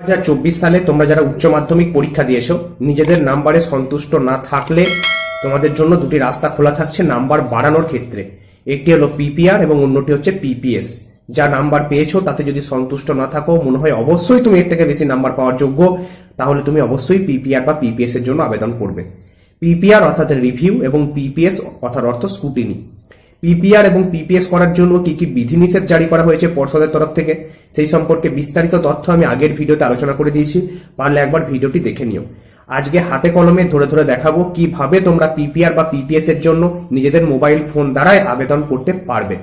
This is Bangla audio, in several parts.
চব্বিশ সালে তোমরা যারা উচ্চ মাধ্যমিক পরীক্ষা দিয়েছ, নিজেদের নাম্বারে সন্তুষ্ট না থাকলে তোমাদের জন্য দুটি রাস্তা খোলা থাকছে নাম্বার বাড়ানোর ক্ষেত্রে। একটি হলো পিপিআর এবং অন্যটি হচ্ছে পিপিএস যা নাম্বার পেয়েছ, তাতে যদি সন্তুষ্ট না থাকো, মনে হয় অবশ্যই তুমি এর থেকে বেশি নাম্বার পাওয়ার যোগ্য, তাহলে তুমি অবশ্যই পিপিআর বা পিপিএস এর জন্য আবেদন করবে। পিপিআর অর্থাৎ রিভিউ এবং পিপিএস অর্থাৎ অর্থ স্কুটিনি পিপিআর এবং পিপিএস করার জন্য কি কি বিধিনিষেধ জারি করা হয়েছে পর্ষদের তরফ থেকে, সেই সম্পর্কে বিস্তারিত তথ্য আমি আগের ভিডিওতে আলোচনা করে দিয়েছি, পারলে একবার ভিডিওটি দেখে নিও। আজকে হাতে কলমে ধরে ধরে দেখাবো কীভাবে তোমরা পিপিআর বা পিপিএস এর জন্য নিজেদের মোবাইল ফোন দ্বারাই আবেদন করতে পারবে।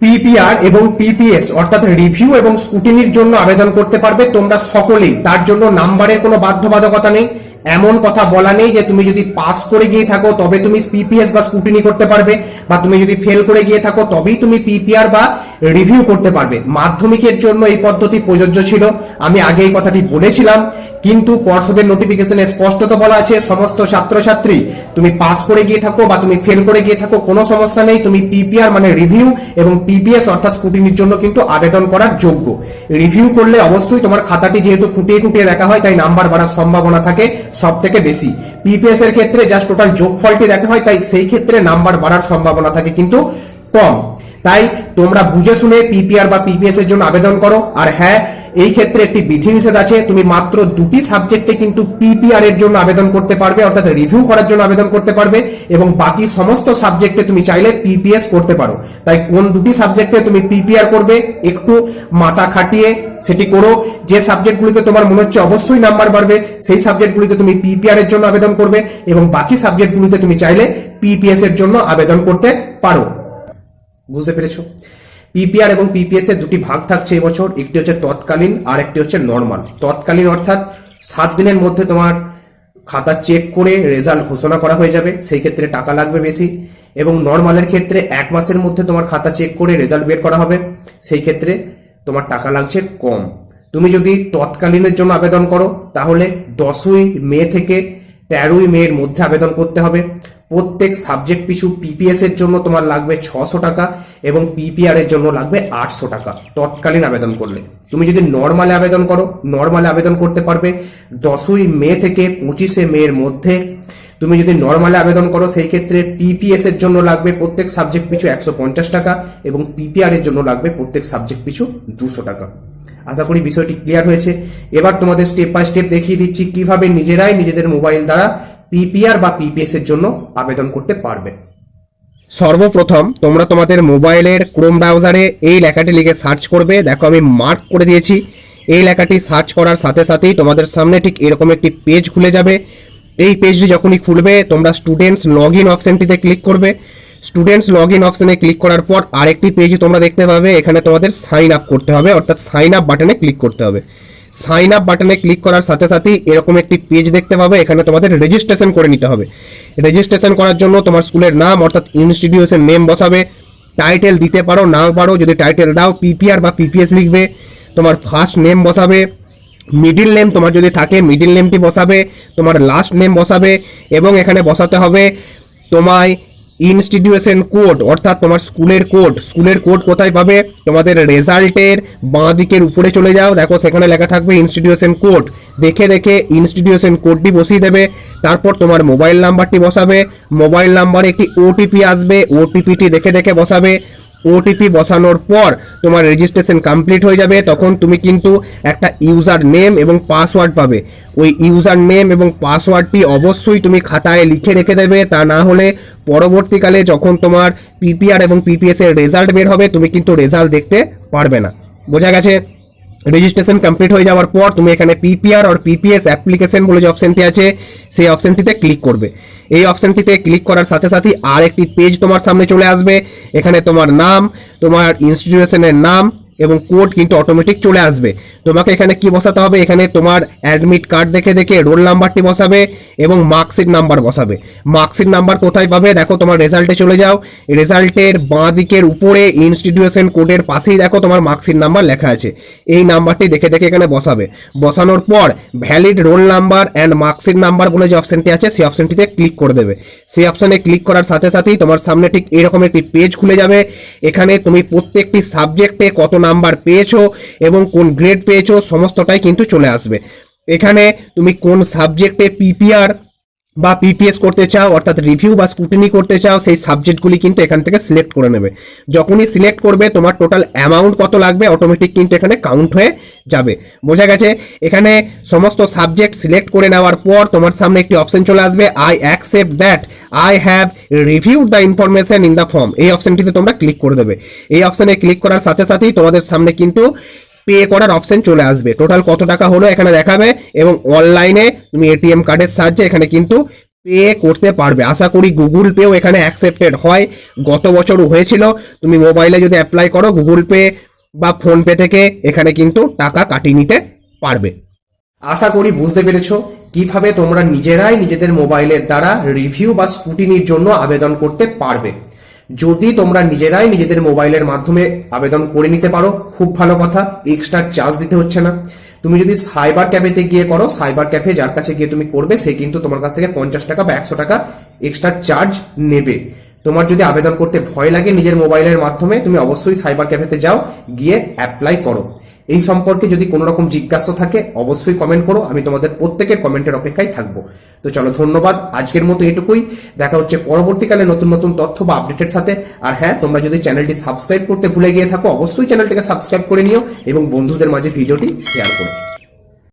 পিপিআর এবং পিপিএস অর্থাৎ রিভিউ এবং স্কুটিনির জন্য আবেদন করতে পারবে তোমরা সকলেই, তার জন্য নাম্বারের কোনো বাধ্যবাধকতা নেই। এমন কথা বলা নেই যে তুমি যদি পাস করে গিয়ে থাকো, তবে তুমি পিপিএস বা স্কুটিনি করতে পারবে, বা তুমি যদি ফেল করে গিয়ে থাকো, তবেই তুমি পিপিআর বা রিভিউ করতে পারবে। মাধ্যমিকের জন্য এই পদ্ধতি প্রযোজ্য ছিল। আমি আগে এই কথাটি বলেছিলাম, কিন্তু পর্ষদের নোটিফিকেশনে স্পষ্টত বলা আছে, সমস্ত ছাত্রছাত্রী, তুমি পাস করে গিয়ে থাকো বা তুমি ফেল করে গিয়ে থাকো, কোনো সমস্যা নেই, তুমি পিপিআর মানে রিভিউ এবং পিপিএস অর্থাৎ স্কুটিনির জন্য কিন্তু আবেদন করার যোগ্য। রিভিউ করলে অবশ্যই তোমার খাতাটি যেহেতু খুঁটিয়ে খুঁটিয়ে দেখা হয়, তাই নাম্বার বাড়ার সম্ভাবনা থাকে সব থেকে বেশি। পিপিএস এর ক্ষেত্রে জাস্ট টোটাল যোগফলটি দেখা হয়, তাই সেই ক্ষেত্রে নাম্বার বাড়ার সম্ভাবনা থাকে কিন্তু কম। তাই তোমরা বুঝে শুনে পিপিআর বা পিপিএস এর জন্য আবেদন করো। আর হ্যাঁ এই ক্ষেত্রে একটি বিধিনিষেধ আছে, তুমি মাত্র দুটি সাবজেক্টে কিন্তু পিপিআর এর জন্য আবেদন করতে পারবে, অর্থাৎ রিভিউ করার জন্য আবেদন করতে পারবে, এবং বাকি সমস্ত সাবজেক্টে তুমি চাইলে পিপিএস করতে পারো। তাই কোন দুটি সাবজেক্টে তুমি পিপিআর করবে, একটু মাথা খাটিয়ে সেটি করো। যে সাবজেক্টগুলিতে তোমার মনে হচ্ছে অবশ্যই নাম্বার বাড়বে, সেই সাবজেক্টগুলিতে তুমি পিপিআর এর জন্য আবেদন করবে, এবং বাকি সাবজেক্টগুলিতে তুমি চাইলে পিপিএস এর জন্য আবেদন করতে পারো। বুঝতে পেরেছ? পিপিআর এবং পিপিএস এর দুটি ভাগ থাকছে এবছর একটি হচ্ছে তৎকালীন আর একটি হচ্ছে নর্মাল তৎকালীন অর্থাৎ সাত দিনের মধ্যে তোমার খাতা চেক করে রেজাল্ট ঘোষণা করা হয়ে যাবে। সেই ক্ষেত্রে টাকা লাগবে বেশি। এবং নর্মালের ক্ষেত্রে এক মাসের মধ্যে তোমার খাতা চেক করে রেজাল্ট বের করা হবে। সেই ক্ষেত্রে তোমার টাকা লাগছে কম। তুমি যদি তৎকালীনের জন্য আবেদন করো, তাহলে দশই মে থেকে তেরোই মে এর মধ্যে আবেদন করতে হবে। প্রত্যেক সাবজেক্ট পিছু পিপিএস এর জন্য তোমার লাগবে ছশো টাকা এবং পিপিআর এর জন্য লাগবে আটশো টাকা তৎকালীন আবেদন করলে। তুমি যদি নর্মালে আবেদন করো নর্মালে আবেদন করতে পারবে। দশই মে থেকে পঁচিশে মে এর মধ্যে তুমি যদি নর্মালে আবেদন করো, সেই ক্ষেত্রে পিপিএস এর জন্য লাগবে প্রত্যেক সাবজেক্ট পিছু একশো পঞ্চাশ টাকা এবং পিপিআর এর জন্য লাগবে প্রত্যেক সাবজেক্ট পিছু দুশো টাকা। আশা করি বিষয়টি ক্লিয়ার হয়েছে। এবার তোমাদের স্টেপ বাই স্টেপ দেখিয়ে দিচ্ছি কীভাবে নিজেরাই নিজেদের মোবাইল দ্বারা পিপিআর বা পিপিএস এর জন্য আবেদন করতে পারবে। সর্বপ্রথম তোমরা তোমাদের মোবাইলের ক্রোম ব্রাউজারে এই লেখাটি লিখে সার্চ করবে। দেখো আমি মার্ক করে দিয়েছি। এই লেখাটি সার্চ করার সাথে সাথেই তোমাদের সামনে ঠিক এরকম একটি পেজ খুলে যাবে। এই পেজটি যখনই খুলবে, তোমরা স্টুডেন্টস লগ ইন অপশনটিতে ক্লিক করবে। স্টুডেন্টস লগ ইন অপশনে ক্লিক করার পর আরেকটি পেজ তোমরা দেখতে পাবে, এখানে তোমাদের সাইন আপ করতে হবে, অর্থাৎ সাইন আপ বাটনে ক্লিক করতে হবে। সাইন আপ বাটনে ক্লিক করার সাথে সাথেই এরকম একটি পেজ দেখতে পাবে, এখানে তোমাদের রেজিস্ট্রেশন করে নিতে হবে। রেজিস্ট্রেশন করার জন্য তোমার স্কুলের নাম, অর্থাৎ ইনস্টিটিউশন নেম বসাবে টাইটেল দিতে পারো, নাও পারো, যদি টাইটেল দাও পিপিআর বা পিপিএস লিখবে, তোমার ফার্স্ট নেম বসাবে মিডিল নেম তোমার যদি থাকে মিডিল নেমটি বসাবে, তোমার লাস্ট নেম বসাবে, এবং এখানে বসাতে হবে, তোমায় ইনস্টিটিউশন কোড অর্থাৎ তোমার স্কুলের কোড স্কুলের কোড কোথায় পাবে? তোমাদের রেজাল্টের বাঁ দিকের উপরে চলে যাও। দেখো, সেখানে লেখা থাকবে ইনস্টিটিউশন কোড দেখে দেখে ইনস্টিটিউশন কোডটি বসিয়ে দেবে। তারপর তোমার মোবাইল নাম্বারটি বসাবে। মোবাইল নাম্বারে একটি ওটিপি আসবে। ওটিপিটি দেখে দেখে বসাবে। ওটিপি বসানোর পর তোমার রেজিস্ট্রেশন কমপ্লিট হয়ে যাবে, তখন তুমি কিন্তু একটা ইউজার নেম এবং পাসওয়ার্ড পাবে। ওই ইউজার নেম এবং পাসওয়ার্ডটি অবশ্যই তুমি খাতায় লিখে রেখে দেবে, তা না হলে পরবর্তীকালে যখন তোমার পিপিআর এবং পিপিএস এর রেজাল্ট বের হবে, তুমি কিন্তু রেজাল্ট দেখতে পারবে না। বোঝা গেছে? রেজিস্ট্রেশন কমপ্লিট হয়ে যাওয়ার পর তুমি এখানে পিপিআর আর পিপিএস অ্যাপ্লিকেশন বলে যে অপশনটি আছে, সেই অপশনটিতে ক্লিক করবে। এই অপশনটিতে ক্লিক করার সাথে সাথে আর একটি পেজ তোমার সামনে চলে আসবে। এখানে তোমার নাম, তোমার ইনস্টিটিউশনের নাম এবং কোড কিন্তু অটোমেটিক চলে আসবে। তোমাকে এখানে কি বসাতে হবে? এখানে তোমার অ্যাডমিট কার্ড দেখে দেখে রোল নাম্বারটি বসাবে এবং মার্কশিট নাম্বার বসাবে। মার্কশিট নাম্বার কোথায় পাবে? দেখো তোমার রেজাল্টে চলে যাও। রেজাল্টের বাঁ দিকের উপরে ইনস্টিটিউশন কোডের পাশেই দেখো তোমার মার্কশিট নাম্বার লেখা আছে। এই নাম্বারটি দেখে দেখে এখানে বসাবে। বসানোর পর valid roll number and marksheet number বলে যে অপশনটি আছে, সেই অপশনটিতে ক্লিক করে দেবে। সেই অপশানে ক্লিক করার সাথে সাথেই তোমার সামনে ঠিক এরকম একটি পেজ খুলে যাবে। এখানে তুমি প্রত্যেকটি সাবজেক্টে কত নাম্বার পেয়েছ এবং কোন গ্রেড পেয়েছ সমস্তটাই কিন্তু চলে আসবে। এখানে তুমি কোন সাবজেক্টে পিপিআর বা পিপিএস করতে চাও, অর্থাৎ রিভিউ বা স্কুটিনি করতে চাও, সেই সাবজেক্টগুলি কিন্তু এখান থেকে সিলেক্ট করে নেবে। যখনই সিলেক্ট করবে, তোমার টোটাল অ্যামাউন্ট কত লাগবে অটোমেটিক কিন্তু এখানে কাউন্ট হয়ে যাবে। বোঝা গেছে? এখানে সমস্ত সাবজেক্ট সিলেক্ট করে নেওয়ার পর তোমার সামনে একটি অপশন চলে আসবে I accept that I have reviewed the information in the form এই অপশনটিতে তোমরা ক্লিক করে দেবে। এই অপশনে ক্লিক করার সাথে সাথেই তোমাদের সামনে কিন্তু পে করার অপশন চলে আসবে। টোটাল কত টাকা হলো এখানে দেখাবে এবং অনলাইনে তুমি এটিএম কার্ডের সাহায্যে এখানে কিন্তু পে করতে পারবে। আশা করি গুগল পেও এখানে অ্যাকসেপ্টেড হয়। গত বছরও হয়েছিল, তুমি মোবাইলে যদি অ্যাপ্লাই করো গুগল পে বা ফোন পে থেকে এখানে কিন্তু টাকা কাটিয়ে নিতে পারবে। আশা করি বুঝতে পেরেছ কীভাবে তোমরা নিজেরাই নিজেদের মোবাইলের দ্বারা রিভিউ বা স্কুটিনির জন্য আবেদন করতে পারবে। যদি তোমরা নিজেরাই নিজেদের মোবাইলের মাধ্যমে আবেদন করে নিতে পারো, খুব ভালো কথা এক্সট্রা চার্জ দিতে হচ্ছে না। তুমি যদি সাইবার ক্যাফেতে গিয়ে করো সাইবার ক্যাফে যার কাছে গিয়ে তুমি করবে, সে কিন্তু তোমার কাছ থেকে পঞ্চাশ টাকা বা একশো টাকা এক্সট্রা চার্জ নেবে। তোমার যদি আবেদন করতে ভয় লাগে নিজের মোবাইলের মাধ্যমে, তুমি অবশ্যই সাইবার ক্যাফেতে যাও, গিয়ে অ্যাপ্লাই করো। এই সম্পর্কে যদি কোনো রকম জিজ্ঞাসা থাকে, অবশ্যই কমেন্ট করো। আমি তোমাদের প্রত্যেকের কমেন্টের অপেক্ষায় থাকব। তো চলো, ধন্যবাদ। আজকের মতো এটুকুই। দেখা হচ্ছে পরবর্তীকালে নতুন নতুন তথ্য বা আপডেটের সাথে। আর হ্যাঁ তোমরা যদি চ্যানেলটি সাবস্ক্রাইব করতে ভুলে গিয়ে থাকো, অবশ্যই চ্যানেলটিকে সাবস্ক্রাইব করে নিও এবং বন্ধুদের মাঝে ভিডিওটি শেয়ার করো